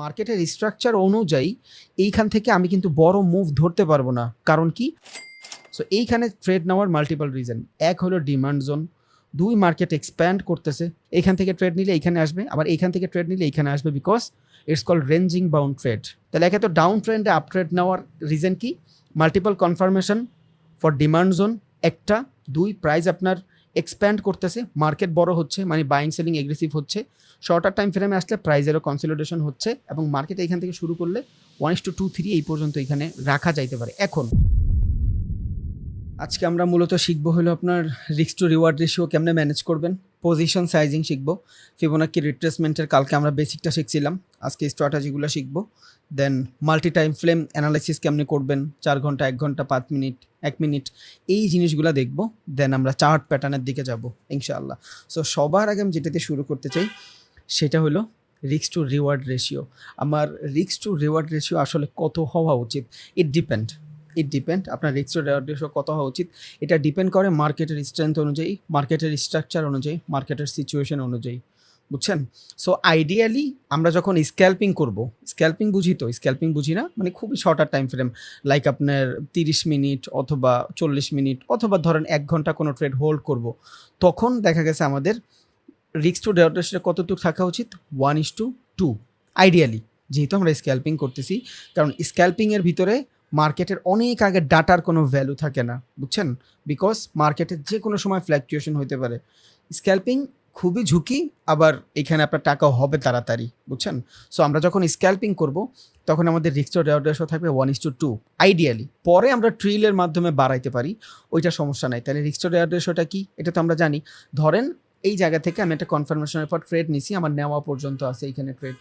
মার্কেটের স্ট্রাকচার অনুযায়ী এইখান থেকে আমি কিন্তু বড় মুভ ধরতে পারব না। কারণ কি? সো এইখানে ট্রেড নেওয়ার মাল্টিপল রিজন এক হলো ডিমান্ড জোন দুই মার্কেট এক্সপ্যান্ড করতেছে। এইখান থেকে ট্রেড নিলে এইখানে আসবে। আবার এইখান থেকে ট্রেড নিলে এইখানে আসবে because it's called ranging bound trade তাহলে একে তো ডাউন ট্রেন্ডে আপ ট্রেড নেওয়ার রিজন কি? Multiple confirmation for demand zone একটা, দুই প্রাইস আপনার এক্সপ্যান্ড করতেছে মার্কেট বড় হচ্ছে মানে বাইং সেলিং এগ্রেসিভ হচ্ছে। শর্টার টাইম ফ্রেমে আসলে প্রাইজেরও কনসলিডেশন হচ্ছে এবং মার্কেট এইখান থেকে শুরু করলে one is to two three এই পর্যন্ত এখানে রাখা যাইতে পারে। এখন আজকে আমরা মূলত শিখব হলো আপনার রিস্ক টু রিওয়ার্ড রেশিও কেমনে ম্যানেজ করবেন পজিশন সাইজিং শিখব ফিবোনাকি রিট্রেসমেন্টের কালকে আমরা বেসিকটা শিখছিলাম, আজকে স্ট্র্যাটেজিগুলো শিখব। Then multi time frame analysis কেমনি করবেন? চার ঘণ্টা, এক ঘণ্টা, পাঁচ মিনিট, এক মিনিট, এই জিনিসগুলো দেখব দেন আমরা চার্ট প্যাটার্নের দিকে যাব, ইনশাআল্লাহ। সো সবার আগে আমি যেটাতে শুরু করতে চাই, সেটা হলো রিক্স টু রিওয়ার্ড রেশিও আমার রিক্স টু রিওয়ার্ড রেশিও আসলে কত হওয়া উচিত? ইট ডিপেন্ড ইট ডিপেন্ড আপনার রিক্স টু রিওয়ার্ড রেশিও কত হওয়া উচিত? এটা ডিপেন্ড করে মার্কেটের স্ট্রেংথ অনুযায়ী মার্কেটের স্ট্রাকচার অনুযায়ী মার্কেটের সিচুয়েশন অনুযায়ী। বুঝছেন? সো আইডিয়ালি আমরা যখন স্ক্যাল্পিং করব স্ক্যাল্পিং বুঝি তো? স্ক্যাল্পিং বুঝি না? মানে খুবই শর্টার টাইম ফ্রেম লাইক আপনার তিরিশ মিনিট অথবা চল্লিশ মিনিট অথবা ধরেন এক ঘণ্টা কোনো ট্রেড হোল্ড করব, তখন দেখা গেছে আমাদের রিক্স টু ডেটার কতটুকু থাকা উচিত? One is to two ideally যেহেতু আমরা স্ক্যাল্পিং করতেছি, কারণ স্ক্যাল্পিংয়ের ভিতরে মার্কেটের অনেক আগে ডাটার কোনো ভ্যালু থাকে না, বুঝছেন? বিকজ মার্কেটের যে কোনো সময় ফ্ল্যাকচুয়েশন হতে পারে। স্ক্যাল্পিং খুবই ঝুঁকি, আবার এখানে আপনার টাকাও হবে তাড়াতাড়ি, বুঝছেন? সো আমরা যখন স্ক্যাল্পিং করব, তখন আমাদের রিক্স রেশো থাকবে one is to two ideally পরে আমরা ট্রিলের মাধ্যমে বাড়াইতে পারি, ওইটা সমস্যা নাই। তাহলে রিক্স রেশোটা কি? এটা তো আমরা জানি। ধরেন, এই জায়গা থেকে আমি একটা কনফার্মেশনের পর ট্রেড নিছি, আমার নেওয়া পর্যন্ত আছে এইখানে ট্রেড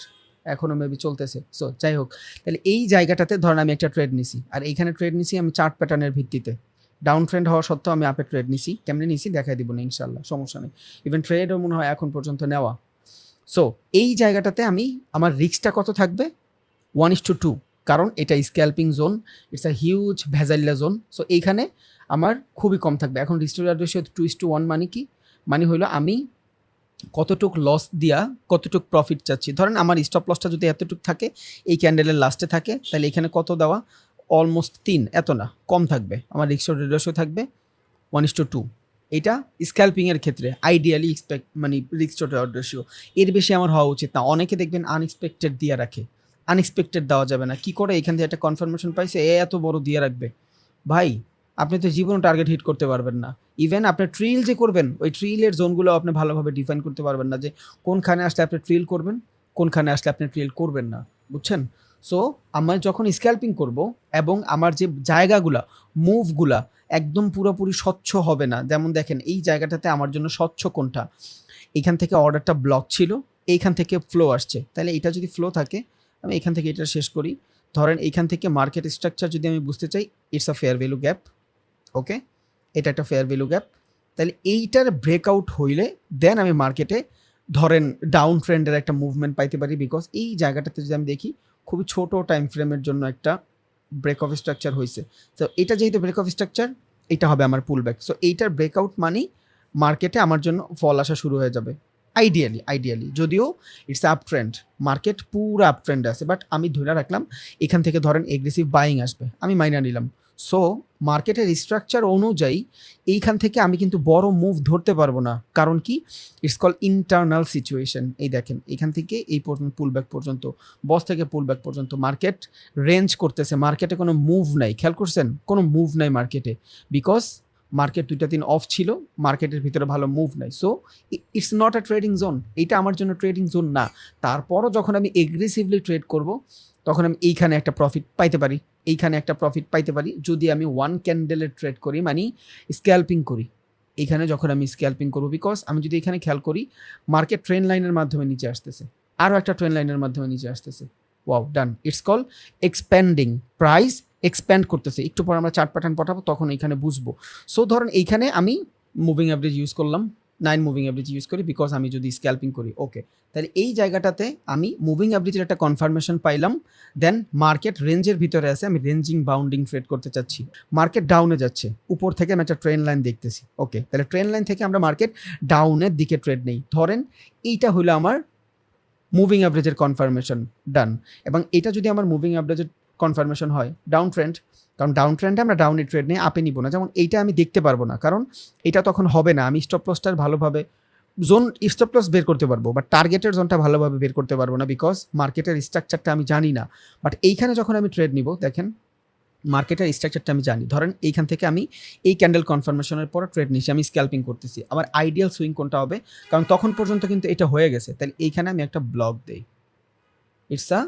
এখনও মেবি চলতেছে। সো যাই হোক, তাহলে এই জায়গাটাতে ধরেন আমি একটা ট্রেড নিছি, আর এইখানে ট্রেড নিছি আমি চার্ট প্যাটার্নের ভিত্তিতে। ডাউন ট্রেন্ড হওয়া সত্ত্বেও আমি আপে ট্রেড নিছি। কেমনে নিছি? দেখাই দিব না ইনশাল্লাহ সমস্যা নেই। ইভেন ট্রেডও মনে হয় এখন পর্যন্ত নেওয়া। সো এই জায়গাটাতে আমি, আমার রিক্সটা কত থাকবে? ওয়ান ইস টু টু কারণ এটা scalping zone it's a huge ভ্যাজাইলা zone so এইখানে আমার খুবই কম থাকবে। এখন risk to reward ratio two is to one মানে কি? মানে হইল আমি কতটুক লস দিয়া কতটুক প্রফিট চাচ্ছি। ধরেন আমার স্টপ লসটা যদি এতটুক থাকে, এই ক্যান্ডেলের লাস্টে থাকে, তাহলে এখানে কত দেওয়া? অলমোস্ট তিন, এত না, কম থাকবে, আমার রিক্স রেশিও থাকবে ওয়ান ইস টু টু এটা স্ক্যাল্পিংয়ের ক্ষেত্রে আইডিয়ালি এক্সপেক্ট মানে রিক্স রেশিও এর বেশি আমার হওয়া উচিত না। অনেকে দেখবেন আনএক্সপেক্টেড দিয়ে রাখে আনএক্সপেক্টেড দেওয়া যাবে না। কি করে? এখান থেকে একটা কনফার্মেশন পাইছে, এ এত বড় দিয়ে রাখবে। ভাই, আপনি তো জীবনও টার্গেট হিট করতে পারবেন না। ইভেন আপনি ট্রিল যে করবেন, ওই ট্রিলের জোনগুলো আপনি ভালোভাবে ডিফাইন করতে পারবেন না যে কোনখানে আসলে আপনি ট্রিল করবেন, কোনখানে আসলে আপনি ট্রিল করবেন না। বুঝছেন? সো আমার যখন স্ক্যাল্পিং করব এবং আমার যে জায়গাগুলা মুভগুলা একদম পুরোপুরি স্বচ্ছ হবে না, যেমন দেখেন এই জায়গাটাতে আমার জন্য স্বচ্ছ কোনটা? এখান থেকে অর্ডারটা ব্লক ছিল, এইখান থেকে ফ্লো আসছে। তাহলে এটা যদি ফ্লো থাকে, আমি এখান থেকে এটা শেষ করি। ধরেন এইখান থেকে মার্কেট স্ট্রাকচার যদি আমি বুঝতে চাই it's a fair value gap okay এটা একটা ফেয়ার ভ্যালু গ্যাপ তাহলে এইটার ব্রেকআউট হইলে দেন আমি মার্কেটে ধরেন ডাউন ট্রেন্ডের একটা মুভমেন্ট পাইতে পারি বিকজ এই জায়গাটাতে যদি আমি দেখি খুবই ছোট টাইম ফ্রেমের জন্য একটা ব্রেক অফ স্ট্রাকচার হয়েছে তো এটা যেহেতু ব্রেক অফ স্ট্রাকচার এটা হবে আমার পুল ব্যাক সো এইটার ব্রেকআউট মানেই মার্কেটে আমার জন্য ফল আসা শুরু হয়ে যাবে। আইডিয়ালি আইডিয়ালি যদিও ইটস আপ ট্রেন্ড মার্কেট পুরো আপ ট্রেন্ড আছে বাট আমি ধরে রাখলাম, এখান থেকে ধরেন এগ্রেসিভ বাইং আসবে। আমি মাইনা নিলাম। সো মার্কেটের স্ট্রাকচার অনুযায়ী এইখান থেকে আমি কিন্তু বড় মুভ ধরতে পারব না। কারণ কি? ইটস কল ইন্টারনাল সিচুয়েশন এই দেখেন এখান থেকে এই পর্যন্ত পুল ব্যাক পর্যন্ত বস থেকে পুল ব্যাক পর্যন্ত মার্কেট রেঞ্জ করতেছে। মার্কেটে কোনো মুভ নাই। খেয়াল করছেন? কোনো মুভ নাই মার্কেটে বিকজ মার্কেট দুইটা দিন অফ ছিল মার্কেটের ভিতরে ভালো মুভ নাই। So it's not a trading zone এটা আমার জন্য ট্রেডিং জোন না। তারপরও যখন আমি এগ্রেসিভলি ট্রেড করব তখন আমি এইখানে একটা প্রফিট পাইতে পারি, এইখানে একটা প্রফিট পাইতে পারি, যদি আমি ওয়ান ক্যান্ডেলের ট্রেড করি মানে স্ক্যাল্পিং করি। এইখানে যখন আমি স্ক্যাল্পিং করব বিকজ আমি যদি এখানে খেয়াল করি মার্কেট ট্রেন লাইনের মাধ্যমে নিচে আসতেছে। আরও একটা ট্রেন লাইনের মাধ্যমে নিচে আসতেছে। Wow done it's called expanding price expand করতেছে। একটু পর আমরা চার্ট প্যাটার্ন পাঠাবো তখন এইখানে বুঝব। সো ধরেন এইখানে আমি মুভিং অ্যাভারেজ ইউজ করলাম নাইন মুভিং অ্যাভারেজ ইউজ করি বিকজ আমি যদি স্ক্যাল্পিং করি ওকে তাহলে এই জায়গাটাতে আমি মুভিং অ্যাভারেজের একটা কনফার্মেশন পাইলাম দেন মার্কেট রেঞ্জের ভিতরে আছে, আমি রেঞ্জিং বাউন্ডিং ট্রেড করতে চাচ্ছি। মার্কেট ডাউনে যাচ্ছে, উপর থেকে আমি একটা ট্রেন লাইন দেখতেছি ওকে তাহলে ট্রেন লাইন থেকে আমরা মার্কেট ডাউনের দিকে ট্রেড নেই। ধরেন এইটা হলো আমার মুভিং অ্যাভারেজের কনফার্মেশন ডান এবং এটা যদি আমার মুভিং অ্যাভারেজের কনফার্মেশন হয় ডাউন ট্রেন্ড কারণ ডাউন ট্রেন্ডে আমরা ডাউনের ট্রেড নিয়ে আপে নিব না। যেমন এইটা আমি দেখতে পারব না, কারণ এটা তখন হবে না। আমি স্টপ লসটার ভালোভাবে জোন স্টপ লস বের করতে পারব বাট টার্গেটের জোনটা ভালোভাবে বের করতে পারব না বিকজ মার্কেটের স্ট্রাকচারটা আমি জানি না। বাট এইখানে যখন আমি ট্রেড নিব, দেখেন মার্কেটের স্ট্রাকচারটা আমি জানি। ধরেন, এইখান থেকে আমি এই ক্যান্ডেল কনফার্মেশনের পর ট্রেড নিচ্ছি, আমি স্ক্যাল্পিং করতেছি। আমার আইডিয়াল সুইং কোনটা হবে? কারণ তখন পর্যন্ত কিন্তু এটা হয়ে গেছে। তাহলে এইখানে আমি একটা ব্লক দেই। ইটস আ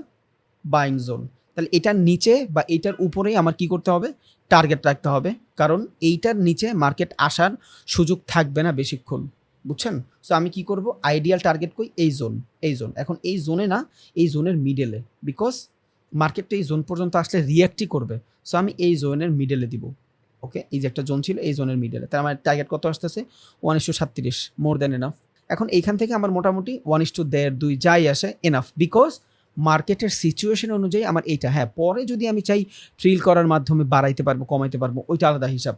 বাইং জোন তাহলে এটার নিচে বা এইটার উপরেই আমার কি করতে হবে? টার্গেট রাখতে হবে। কারণ এইটার নিচে মার্কেট আসার সুযোগ থাকবে না বেশিক্ষণ। বুঝছেন? সো আমি কি করব? আইডিয়াল টার্গেট কই? এই জোন এই জোন এখন এই জোনে না, এই জোনের মিডেলে বিকজ মার্কেটটা এই জোন পর্যন্ত আসলে রিয়াক্টই করবে। সো আমি এই জোনের মিডেলে দিব। ওকে এই যে একটা জোন ছিল, এই জোনের মিডেলে তার আমার টার্গেট কত আসতেছে? ওয়ান ইস্টু সাতত্রিশ মোর দ্যান এনাফ এখন এইখান থেকে আমার মোটামুটি ওয়ান ইস্টু দেড়, দুই যাই আসে এনাফ বিকজ মার্কেটের সিচুয়েশন অনুযায়ী আমার এইটা হ্যাঁ পরে যদি আমি চাই ট্রিল করার মাধ্যমে বাড়াইতে পারব, কমাইতে পারব, ওইটা আলাদা হিসাব,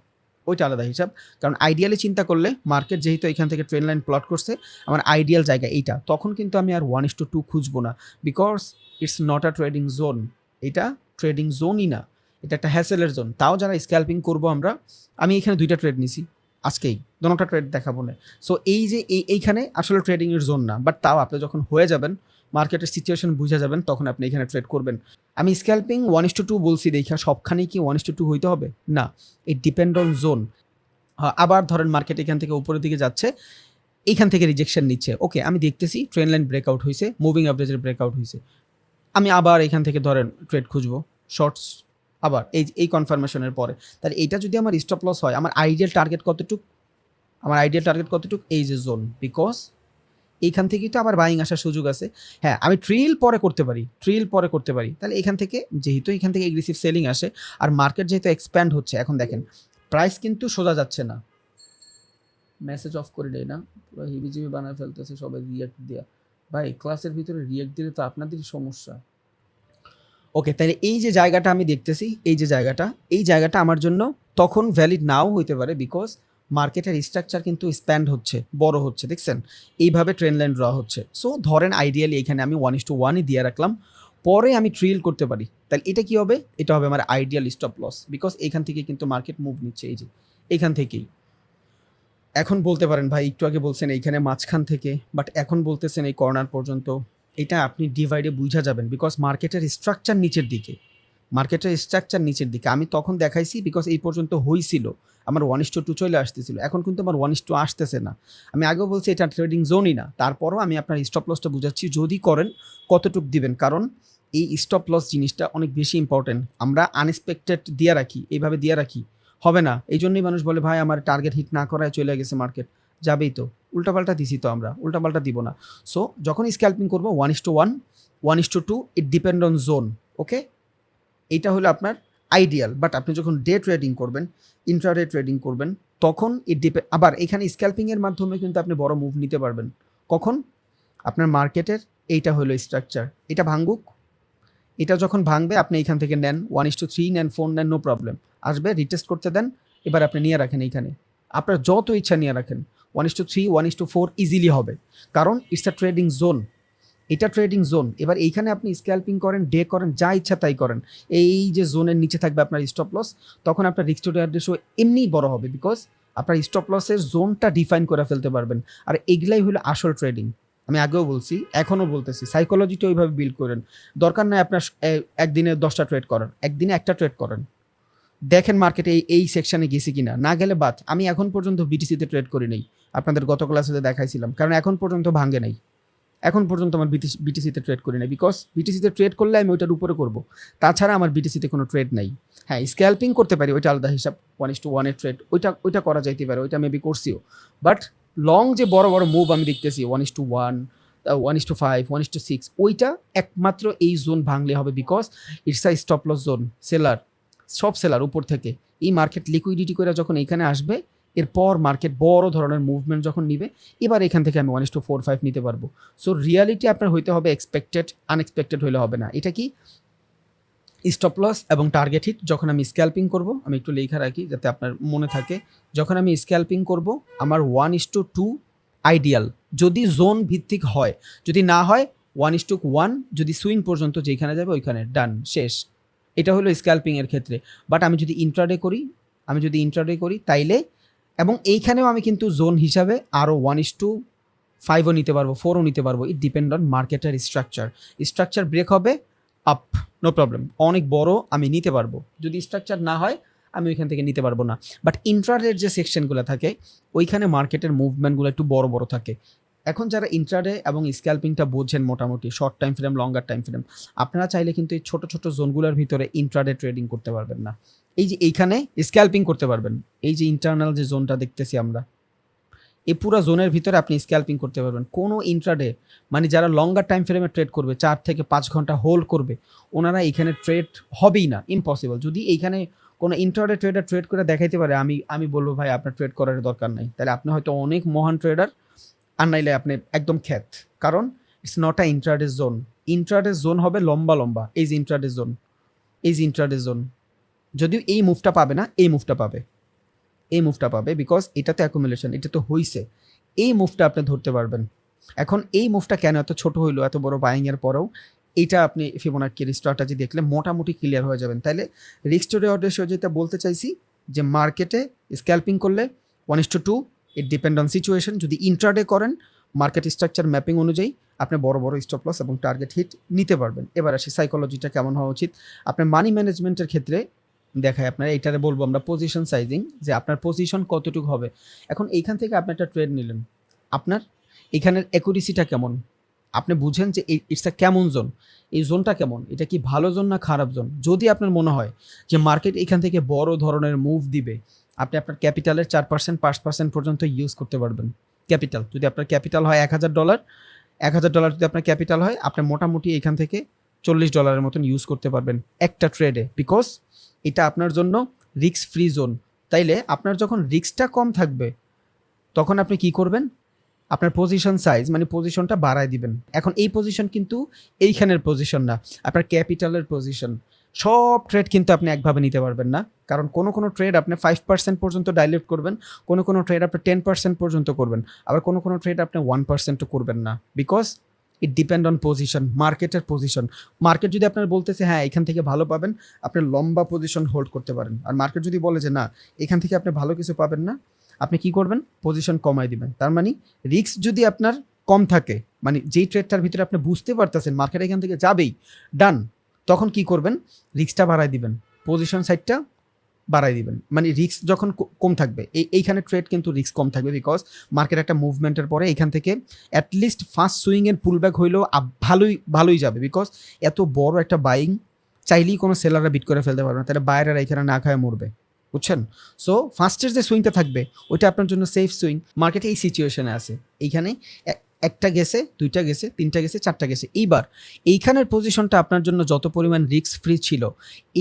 ওইটা আলাদা হিসাব। কারণ আইডিয়ালি চিন্তা করলে মার্কেট যেহেতু এখান থেকে ট্রেন লাইন প্লট করছে, আমার আইডিয়াল জায়গা এইটা। তখন কিন্তু আমি আর ওয়ান ইস টু টু খুঁজবো না because it's not a trading zone এটা ট্রেডিং জোনই না, এটা একটা হ্যাসেলের জোন তাও যারা স্ক্যাল্পিং করব আমরা, আমি এখানে দুইটা ট্রেড নিছি, আজকেই। দোনোটা ট্রেড দেখাবো না। সো এই যে এই, এইখানে আসলে ট্রেডিংয়ের জোন না বাট তাও আপনি যখন হয়ে যাবেন মার্কেটের সিচুয়েশন বুঝে যাবেন, তখন আপনি এখানে ট্রেড করবেন। আমি scalping one is to two বলছি দেখা সবখানেই কি ওয়ান ইস টু টু হইতে হবে? না ইট ডিপেন্ড অন জোন আবার ধরেন মার্কেট এখান থেকে উপরের দিকে যাচ্ছে এইখান থেকে রিজেকশন নিচ্ছে। ওকে আমি দেখতেছি ট্রেন লাইন ব্রেকআউট হয়েছে মুভিং অ্যাভারেজের ব্রেকআউট হয়েছে আমি আবার এখান থেকে ধরেন ট্রেড খুঁজবো শর্টস আবার এই এই কনফার্মেশনের পরে। তাহলে এইটা যদি আমার স্টপ লস হয়, আমার আইডিয়াল টার্গেট কতটুক? আমার আইডিয়াল টার্গেট কতটুক? এই যে জোন বিকজ এইখান থেকেই তো আবার বাইং আসার সুযোগ আছে। হ্যাঁ আমি ট্রিল পরে করতে পারি ট্রিল পরে করতে পারি। তাহলে এখান থেকে, যেহেতু এখান থেকে এগ্রেসিভ সেলিং আসে, আর মার্কেট যেহেতু এক্সপ্যান্ড হচ্ছে, এখন দেখেন প্রাইস কিন্তু সোজা যাচ্ছে না। মেসেজ অফ করে দেয় না, পুরো হিবিজিবি বানায় ফেলতেছে সবাই রিয়াক্ট দেওয়া ভাই ক্লাসের ভিতরে রিয়াক্ট দিলে তো আপনাদেরই সমস্যা। ওকে তাহলে এই যে জায়গাটা আমি দেখতেছি, এই যে জায়গাটা, এই জায়গাটা আমার জন্য তখন ভ্যালিড নাও হইতে পারে বিকজ মার্কেটের স্ট্রাকচার কিন্তু স্প্যান্ড হচ্ছে, বড় হচ্ছে, দেখছেন? এইভাবে ট্রেন লাইন ড্র হচ্ছে। সো ধরেন আইডিয়ালি এখানে আমি ওয়ান ইস টু ওয়ানই দিয়ে রাখলাম, পরে আমি ট্রিল করতে পারি। তাহলে এটা কি হবে? এটা হবে আমার আইডিয়াল স্টপ লস বিকজ এখান থেকে কিন্তু মার্কেট মুভ নিচ্ছে, এই যে, এখান থেকেই। এখন বলতে পারেন, ভাই, একটু আগে বলছেন এইখানে মাঝখান থেকে বাট এখন বলতেছেন এই কর্নার পর্যন্ত, এটা আপনি ডিভাইডে বুঝা যাবেন বিকজ মার্কেটের স্ট্রাকচার নিচের দিকে। মার্কেটের স্ট্রাকচার নিচের দিকে। আমি তখন দেখাইছি বিকজ এই পর্যন্ত হয়েছিল আমার ওয়ান ইস টু টু চলে আসতেছিল। এখন কিন্তু আমার ওয়ান ইস টু আসতেছে না। আমি আগেও বলছি এটা ট্রেডিং জোনই না। তারপরও আমি আপনার স্টপ লসটা বুঝাচ্ছি। যদি করেন, কতটুক দিবেন? কারণ এই স্টপ লস জিনিসটা অনেক বেশি ইম্পর্টেন্ট আমরা আনএক্সপেক্টেড দিয়ে রাখি, এইভাবে দিয়ে রাখি। হবে না। এই জন্যই মানুষ বলে, ভাই, আমার টার্গেট হিট না করায় চলে গেছে মার্কেট যাবেই তো। উল্টাপাল্টা দিছি তো আমরা। উল্টাপাল্টা দিব না। সো যখন স্ক্যাল্পিং করব one is to one one is to two it depend on zone okay এইটা হলো আপনার আইডিয়াল বাট আপনি যখন ডে ট্রেডিং করবেন ইন্ট্রাডে ট্রেডিং করবেন, তখন ইট ডিপে আবার এখানে স্ক্যাল্পিংয়ের মাধ্যমে কিন্তু আপনি বড় মুভ নিতে পারবেন। কখন? আপনার মার্কেটের এইটা হলো স্ট্রাকচার এটা ভাঙ্গুক। এটা যখন ভাঙবে, আপনি এখান থেকে নেন ওয়ান ইস টু থ্রি নেন ফোর নেন নো প্রবলেম আসবে রিটেস্ট করতে দেন, এবার আপনি নিয়ে রাখেন এইখানে। আপনার যত ইচ্ছা নিয়ে রাখেন one is to three one is to four easily হবে। কারণ ইটস আ ট্রেডিং জোন এটা ট্রেডিং জোন এবার এইখানে আপনি স্ক্যাল্পিং করেন ডে করেন, যা ইচ্ছা তাই করেন। এই যে জোনের নিচে থাকবে আপনার স্টপ লস তখন আপনার রিক্স টু রেশিও এমনিই বড় হবে বিকজ আপনার স্টপ লসের জোনটা ডিফাইন করে ফেলতে পারবেন। আর এগুলাই হলো আসল ট্রেডিং আমি আগেও বলছি, এখনও বলতেছি সাইকোলজিটা ওইভাবে বিল্ড করেন। দরকার নাই আপনার একদিনে দশটা ট্রেড করার, একদিনে একটা ট্রেড করেন। দেখেন মার্কেটে এই এই সেকশনে গেছি কিনা। না গেলে বাদ। আমি এখন পর্যন্ত বিটিসিতে ট্রেড করি নাই। আপনাদের গত ক্লাসে দেখাইছিলাম, কারণ এখন পর্যন্ত ভাঙে নাই। এখন পর্যন্ত আমার বিটিসিতে ট্রেড করি নাই বিকজ বিটিসিতে ট্রেড করলে আমি ওইটার উপরে করব। তাছাড়া আমার বিটিসিতে কোনো ট্রেড নাই। হ্যাঁ স্ক্যাল্পিং করতে পারি, ওইটা আলাদা হিসাব ওয়ান ইস টু ওয়ানের ট্রেড ওইটা ওইটা করা যাইতে পারে, ওইটা মেবি করছিও বাট লং যে বড় বড় মুভ আমি দেখতেছি one is to one one is to five one is to six ওইটা একমাত্র এই জোন ভাঙলে হবে because it's a stop loss zone seller সব সেলার উপর থেকে। এই মার্কেট লিকুইডিটি করে যখন এখানে আসবে এরপর মার্কেট বড় ধরনের মুভমেন্ট যখন নিবে, এবার এখান থেকে আমি one is to four five নিতে পারব। সো রিয়ালিটি আপনার হইতে হবে এক্সপেক্টেড আনএক্সপেক্টেড হইলে হবে না। এটা কি? স্টপ লস এবং টার্গেট হিট যখন আমি স্ক্যাল্পিং করব, আমি একটু লেখা রাখি যাতে আপনার মনে থাকে, যখন আমি স্ক্যাল্পিং করব, আমার one is to two ideal যদি জোন ভিত্তিক হয়, যদি না হয় ওয়ান ইস টু ওয়ান যদি সুইং পর্যন্ত যেখানে যাবে, ওইখানে ডান শেষ। এটা হলো স্ক্যাল্পিংয়ের ক্ষেত্রে। বাট আমি যদি ইন্ট্রাডে করি, আমি যদি ইন্ট্রাডে করি, তাইলে এবং এইখানেও আমি কিন্তু জোন হিসাবে আরও ওয়ান ইস টু ফাইভও নিতে পারব ফোরও নিতে পারব। ইট ডিপেন্ড অন মার্কেটের স্ট্রাকচার স্ট্রাকচার ব্রেক হবে আপ নো প্রবলেম অনেক বড় আমি নিতে পারব। যদি স্ট্রাকচার না হয়, আমি ওইখান থেকে নিতে পারব না। বাট ইন্ট্রাডের যে সেকশনগুলো থাকে, ওইখানে মার্কেটের মুভমেন্টগুলো একটু বড় বড় থাকে। এখন যারা ইন্ট্রাডে এবং স্ক্যাল্পিংটা বোঝেন মোটামুটি short time frame longer time frame আপনারা চাইলে কিন্তু এই ছোটো ছোটো জোনগুলোর ভিতরে ইন্ট্রাডে ট্রেডিং করতে পারবেন না। এই যে এইখানে স্ক্যাল্পিং করতে পারবেন। এই যে ইন্টারনাল যে জোনটা দেখতেছি আমরা এই পুরো জোনের ভিতরে আপনি স্ক্যাল্পিং করতে পারবেন। কোনো ইন্ট্রাডে মানে যারা লঙ্গার টাইম ফ্রেমে ট্রেড করবে, চার থেকে পাঁচ ঘণ্টা হোল্ড করবে, ওনারা এখানে ট্রেড হবেই না ইম্পসিবল যদি এইখানে কোনো ইন্ট্রাডে ট্রেডার ট্রেড করে দেখাইতে পারে, আমি আমি বলব ভাই, আপনার ট্রেড করার দরকার নাই। তাহলে আপনি হয়তো অনেক মহান ট্রেডার আর নাইলে আপনি একদম খ্যাত। কারণ it's not a intraday zone intraday zone হবে লম্বা লম্বা, এই যে ইন্ট্রাডে জোন এই যে ইন্ট্রাডে জোন যদিও এই মুভটা পাবে না, এই মুভটা পাবে। এই মুভটা পাবে বিকজ এটা তো অ্যাকুমুলেশন এটা তো হইছে। এই মুভটা আপনি ধরতে পারবেন। এখন এই মুভটা কেন এত ছোট হইল, এত বড় বাইংয়ের পরেও? এটা আপনি ফিবোনাক্কি স্ট্র্যাটাজি দেখলে, মোটামুটি ক্লিয়ার হয়ে যাবেন। রিক্স টু রেওয়ার্ড রেশিও যেটা বলতে চাইছি, যে মার্কেটে স্ক্যাল্পিং করলে one is to two it depend on situation যদি ইন্ট্রাডে করেন মার্কেট স্ট্রাকচার ম্যাপিং অনুযায়ী আপনি বড় বড় স্টপ লস এবং টার্গেট হিট নিতে পারবেন। এবার আসি সাইকোলজিটা কেমন হওয়া উচিত। আপনার মানি ম্যানেজমেন্টের ক্ষেত্রে দেখায় আপনার, এইটারে বলব আমরা পজিশন সাইজিং যে আপনার পজিশন কতটুকু হবে। এখন এইখান থেকে আপনি একটা ট্রেড নিলেন। আপনার এখানের অ্যাকুরেসিটা কেমন? আপনি বুঝেন যে ইটস কেমন জোন এই জোনটা কেমন? এটা কি ভালো জোন না খারাপ জোন যদি আপনার মনে হয় যে মার্কেট এখান থেকে বড় ধরনের মুভ দিবে, আপনি আপনার ক্যাপিটালের চার পার্সেন্ট পাঁচ পার্সেন্ট পর্যন্ত ইউজ করতে পারবেন। ক্যাপিটাল যদি আপনার ক্যাপিটাল হয় এক হাজার ডলার এক হাজার ডলার যদি আপনার ক্যাপিটাল হয়, আপনি মোটামুটি এখান থেকে চল্লিশ ডলারের মতন ইউজ করতে পারবেন একটা ট্রেডে বিকজ এটা আপনার জন্য রিস্ক ফ্রি জোন তাইলে আপনার যখন রিস্কটা কম থাকবে, তখন আপনি কি করবেন? আপনার পজিশন সাইজ মানে পজিশনটা বাড়ায় দিবেন। এখন এই পজিশন কিন্তু এইখানের পজিশন না, আপনার ক্যাপিটালের পজিশন সব ট্রেড কিন্তু আপনি একভাবে নিতে পারবেন না, কারণ কোনো কোনো ট্রেড আপনি ফাইভ পার্সেন্ট পর্যন্ত ডাইলেট করবেন, কোনো কোনো ট্রেড আপনি টেন পার্সেন্ট পর্যন্ত করবেন, আবার কোনো কোনো ট্রেড আপনি ওয়ান পার্সেন্টও করবেন না because it depend on position মার্কেটের পজিশন মার্কেট যদি আপনার বলতেছে হ্যাঁ এখান থেকে ভালো পাবেন, আপনি লম্বা পজিশন হোল্ড করতে পারেন। আর মার্কেট যদি বলে যে, না, এখান থেকে আপনি ভালো কিছু পাবেন না, আপনি কি করবেন? পজিশন কমাই দিবেন। তার মানে রিস্ক যদি আপনার কম থাকে মানে যেই ট্রেডটার ভিতরে আপনি বুঝতে পারতেছেন মার্কেট এখান থেকে যাবেই ডান তখন কি করবেন? রিস্কটা বাড়াই দিবেন। পজিশন সাইডটা বাড়াই দিবেন। মানে রিস্ক যখন কম থাকবে, এই, এইখানে ট্রেড কিন্তু রিস্ক কম থাকবে বিকজ মার্কেট একটা মুভমেন্টের পরে এখান থেকে অ্যাটলিস্ট ফার্স্ট সুইং সুইংয়ের পুলব্যাক হইলেও আব- ভালোই ভালোই যাবে বিকজ এত বড় একটা বাইং চাইলেই কোনো সেলাররা বিট করে ফেলতে পারবে না। তাহলে বাইরেরা এখানে না খায় মরবে, বুঝছেন? সো ফার্স্টের যে সুইংটা থাকবে, ওইটা আপনার জন্য সেফ সুইং মার্কেটে এই সিচুয়েশনে আছে। এইখানে একটা গেছে, দুইটা গেছে, তিনটা গেছে, চারটা গেছে। এইবার এইখানের পজিশনটা আপনার জন্য যত পরিমাণ রিস্ক ফ্রি ছিল,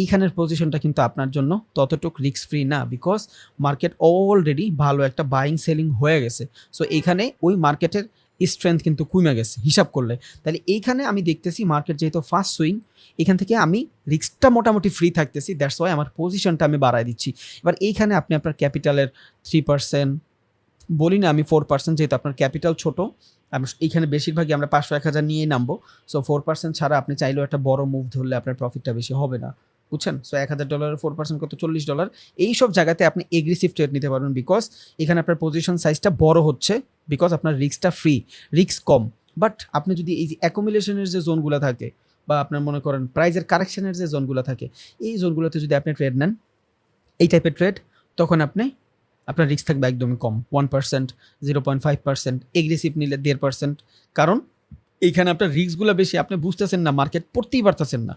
এইখানের পজিশনটা কিন্তু আপনার জন্য ততটুক রিস্ক ফ্রি না বিকজ মার্কেট অলরেডি ভালো একটা বাইং সেলিং হয়ে গেছে। সো এইখানে ওই মার্কেটের স্ট্রেংথ কিন্তু কমে গেছে, হিসাব করলে। তাহলে এইখানে আমি দেখতেছি মার্কেট যেহেতু ফার্স্ট সুইং এখান থেকে আমি রিস্কটা মোটামুটি ফ্রি থাকতেছি দ্যাটস ওয়াই আমার পজিশনটা আমি বাড়ায় দিচ্ছি। এবার এইখানে আপনি আপনার ক্যাপিটালের থ্রি পার্সেন্ট বলি না আমি ফোর পার্সেন্ট যেহেতু আপনার ক্যাপিটাল ছোট এইখানে বেশিরভাগই আমরা পাঁচশো এক হাজার নিয়েই নামবো। সো ফোর পার্সেন্ট ছাড়া আপনি চাইলেও একটা বড় মুভ ধরলে আপনার প্রফিটটা বেশি হবে না। বুঝছেন? সো এক হাজার ডলারের ফোর পার্সেন্ট কত? চল্লিশ ডলার এই সব জায়গাতে আপনি এগ্রেসিভ ট্রেড নিতে পারবেন বিকজ এখানে আপনার পজিশন সাইজটা বড় হচ্ছে বিকজ আপনার রিস্কটা ফ্রি রিস্ক কম। বাট আপনি যদি এই যে অ্যাকুমুলেশনের যে জোনগুলো থাকে বা আপনার মনে করেন প্রাইজের কারেকশনের যে জোনগুলো থাকে, এই জোনগুলোতে যদি আপনি ট্রেড নেন, এই টাইপের ট্রেড তখন আপনি আপনার রিস্ক থাকবে একদমই কম। One percent zero point five percent aggressive নিলে দেড় পার্সেন্ট কারণ এইখানে আপনার রিস্কগুলো বেশি, আপনি বুঝতেছেন না মার্কেট পড়তেই পারতেছেন না।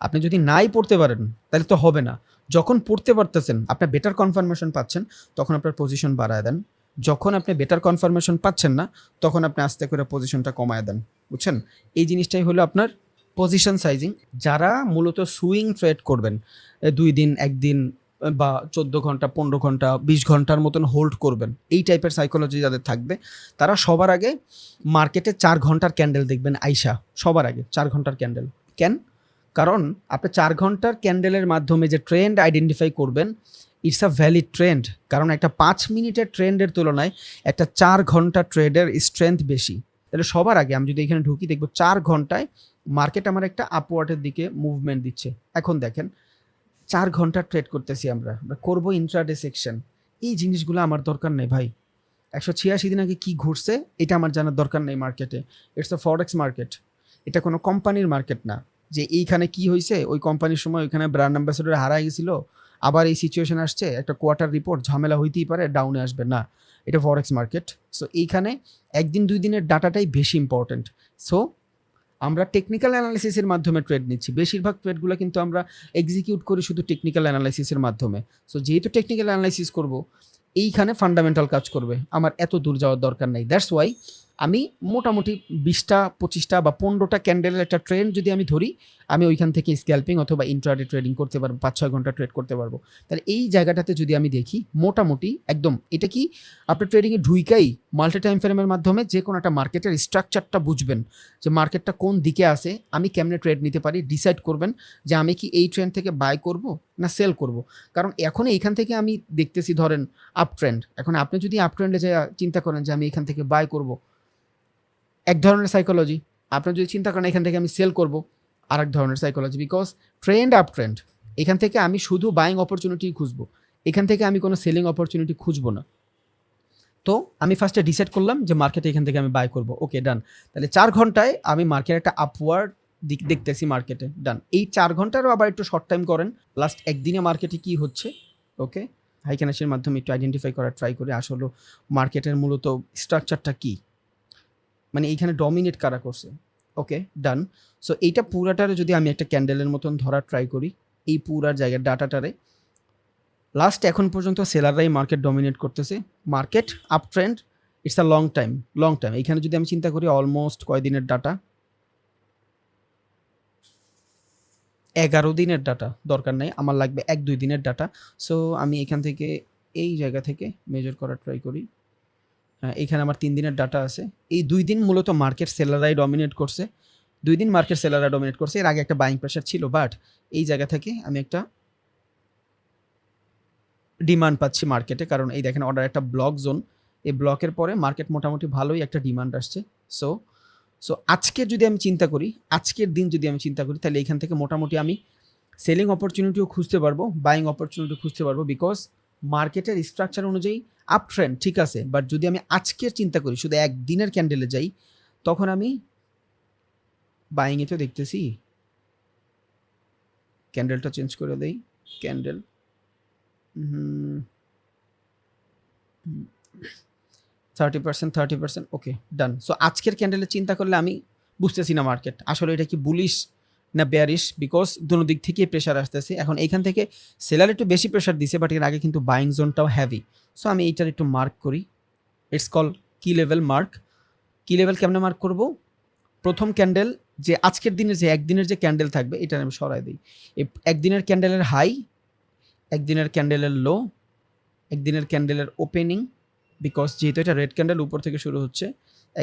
আপনি যদি নাই পড়তে পারেন, তাহলে তো হবে না। যখন পড়তে পারতেছেন আপনার বেটার কনফার্মেশন পাচ্ছেন, তখন আপনার পজিশন বাড়ায় দেন। যখন আপনি বেটার কনফার্মেশন পাচ্ছেন না, তখন আপনি আস্তে করে পজিশনটা কমায় দেন। বুঝছেন? এই জিনিসটাই হলো আপনার পজিশন সাইজিং যারা মূলত সুইং ট্রেড করবেন দুই দিন, একদিন বা চোদ্দ ঘণ্টা, পনেরো ঘণ্টা, বিশ ঘণ্টার মতন হোল্ড করবেন। এই টাইপের সাইকোলজি যাদের থাকবে, তারা সবার আগে মার্কেটে চার ঘণ্টার ক্যান্ডেল দেখবেন, আইসা, সবার আগে চার ঘণ্টার ক্যান্ডেল কেন? কারণ আপনি চার ঘণ্টার ক্যান্ডেলের মাধ্যমে যে ট্রেন্ড আইডেন্টিফাই করবেন ইটস আ ভ্যালিড ট্রেন্ড কারণ একটা পাঁচ মিনিটের ট্রেন্ডের তুলনায় একটা চার ঘণ্টা ট্রেডের স্ট্রেংথ বেশি। তাহলে সবার আগে আমি যদি এখানে ঢুকি, দেখব চার ঘন্টায় মার্কেট আমার একটা আপওয়ার্ডের দিকে মুভমেন্ট দিচ্ছে। এখন দেখেন চার ঘণ্টা ট্রেড করতেছি আমরা। আমরা করব ইন্ট্রাডে সেকশন এই জিনিসগুলো আমার দরকার নেই ভাই। একশো ছিয়াশি দিন আগে কী ঘুরছে, এটা আমার জানার দরকার নেই মার্কেটে ইটস আ ফরেক্স মার্কেট এটা কোনো কোম্পানির মার্কেট না। যে এইখানে কি হয়েছে ওই কোম্পানির সময় ওইখানে ব্র্যান্ড অ্যাম্বাসেডর হারাই গেছিল, আবার এই সিচুয়েশন আসছে, একটা কোয়ার্টার রিপোর্ট ঝামেলা হইতেই পারে ডাউনে আসবে। না, এটা ফরেক্স মার্কেট সো এইখানে একদিন দুই দিনের ডাটাটাই বেশি ইম্পর্ট্যান্ট সো আমরা টেকনিক্যাল অ্যানালাইসিসের মাধ্যমে ট্রেড নিচ্ছি। বেশিরভাগ ট্রেডগুলো কিন্তু আমরা এক্সিকিউট করি শুধু টেকনিক্যাল অ্যানালাইসিসের মাধ্যমে। সো যেহেতু টেকনিক্যাল অ্যানালাইসিস করব, এইখানে ফান্ডামেন্টাল কাজ করবে। আমার এত দূর যাওয়ার দরকার নেই। দ্যাটস ওয়াই আমি মোটামুটি বিশটা, পঁচিশটা বা পনেরোটা ক্যান্ডেলের একটা ট্রেন্ড যদি আমি ধরি, আমি ওইখান থেকে স্ক্যাল্পিং অথবা ইন্ট্রাডে ট্রেডিং করতে পারব, পাঁচ, ছয় ঘণ্টা ট্রেড করতে পারব। তাহলে এই জায়গাটাতে যদি আমি দেখি, মোটামুটি একদম, এটা কি আপনার ট্রেডিংয়ে ঢুইকাই মাল্টি টাইম ফ্রেমের মাধ্যমে যে কোনো একটা মার্কেটের স্ট্রাকচারটা বুঝবেন, যে মার্কেটটা কোন দিকে আসে আমি কেমনে ট্রেড নিতে পারি ডিসাইড করবেন যে আমি কি এই ট্রেন্ড থেকে বাই করব না সেল করব। কারণ এখন এইখান থেকে আমি দেখতেছি ধরেন আপ ট্রেন্ড এখন আপনি যদি আপ ট্রেন্ডে যে চিন্তা করেন যে আমি এখান থেকে বাই করব এক ধরনের সাইকোলজি আপনার যদি চিন্তা করেন, এখান থেকে আমি সেল করব আর এক ধরনের psychology because trend up trend এখান থেকে আমি শুধু বাইং অপরচুনিটি খুঁজবো। এখান থেকে আমি কোনো সেলিং অপরচুনিটি খুঁজবো না। তো আমি ফার্স্টে ডিসাইড করলাম যে মার্কেটে এখান থেকে আমি বাই করব। ওকে ডান তাহলে চার ঘন্টায় আমি মার্কেট একটা আপওয়ার্ড দিক দেখতেছি মার্কেটে ডান এই চার ঘন্টারও আবার একটু শর্ট টাইম করেন। লাস্ট একদিনে মার্কেটে কি হচ্ছে? ওকে হাইকেনাসের মাধ্যমে একটু আইডেন্টিফাই করার ট্রাই করে আসলে। মার্কেটের মূলত স্ট্রাকচারটা কী? মানে এইখানে ডমিনেট কারা করছে? ওকে ডান সো এইটা পুরাটারে যদি আমি একটা ক্যান্ডেলের মতন ধরার ট্রাই করি, এই পুরার জায়গায় ডাটাটারে লাস্ট এখন পর্যন্ত সেলাররাই মার্কেট ডমিনেট করতেছে। Market up trend it's a long time long time এইখানে যদি আমি চিন্তা করি অলমোস্ট কয়দিনের ডাটা এগারো দিনের ডাটা দরকার নাই, আমার লাগবে এক দুই দিনের ডাটা সো আমি এখান থেকে, এই জায়গা থেকে মেজর করার ট্রাই করি। এখানে আমার তিন দিনের ডাটা আছে। এই দুই দিন মূলত মার্কেট সেলারাই ডমিনেট করছে। দুই দিন মার্কেট সেলাররা ডমিনেট করছে। এর আগে একটা বাইং প্রেশার ছিল বাট এই জায়গা থেকে আমি একটা ডিমান্ড পাচ্ছি মার্কেটে কারণ এই দেখেন অর্ডার একটা ব্লক জোন এই ব্লকের পরে মার্কেট মোটামুটি ভালোই একটা ডিমান্ড আসছে। সো সো আজকে যদি আমি চিন্তা করি, আজকের দিন যদি আমি চিন্তা করি, তাহলে এইখান থেকে মোটামুটি আমি সেলিং অপরচুনিটিও খুঁজতে পারব বাইং অপরচুনিটিও খুঁজতে পারব। বিকজ মার্কেটের স্ট্রাকচার অনুযায়ী আপ ট্রেন্ড ঠিক আছে? বাট যদি আমি আজকের চিন্তা করি, শুধু একদিনের ক্যান্ডেলে যাই, তখন আমি বাইংয়ে তো দেখতেছি ক্যান্ডেলটা চেঞ্জ করে দেই candle thirty percent thirty percent okay done so আজকের ক্যান্ডেলের চিন্তা করলে আমি বুঝতেছি না মার্কেট আসলে এটা কি বুলিশ না বেয়ারিশ বিকজ দুনো দিক থেকেই প্রেশার আসতেছে। এখন এইখান থেকে সেলার একটু বেশি প্রেশার দিছে বাট এর আগে কিন্তু বাইং জোনটাও হ্যাভি সো আমি এইটার একটু মার্ক করি। ইটস কল কি লেভেল মার্ক কি লেভেল কেমনে মার্ক করব? প্রথম ক্যান্ডেল যে আজকের দিনের যে একদিনের যে ক্যান্ডেল থাকবে, এটা আমি সরাই দিই। এই একদিনের ক্যান্ডেলের হাই একদিনের ক্যান্ডেলের লো একদিনের ক্যান্ডেলের ওপেনিং বিকজ যেহেতু এটা রেড ক্যান্ডেল উপর থেকে শুরু হচ্ছে।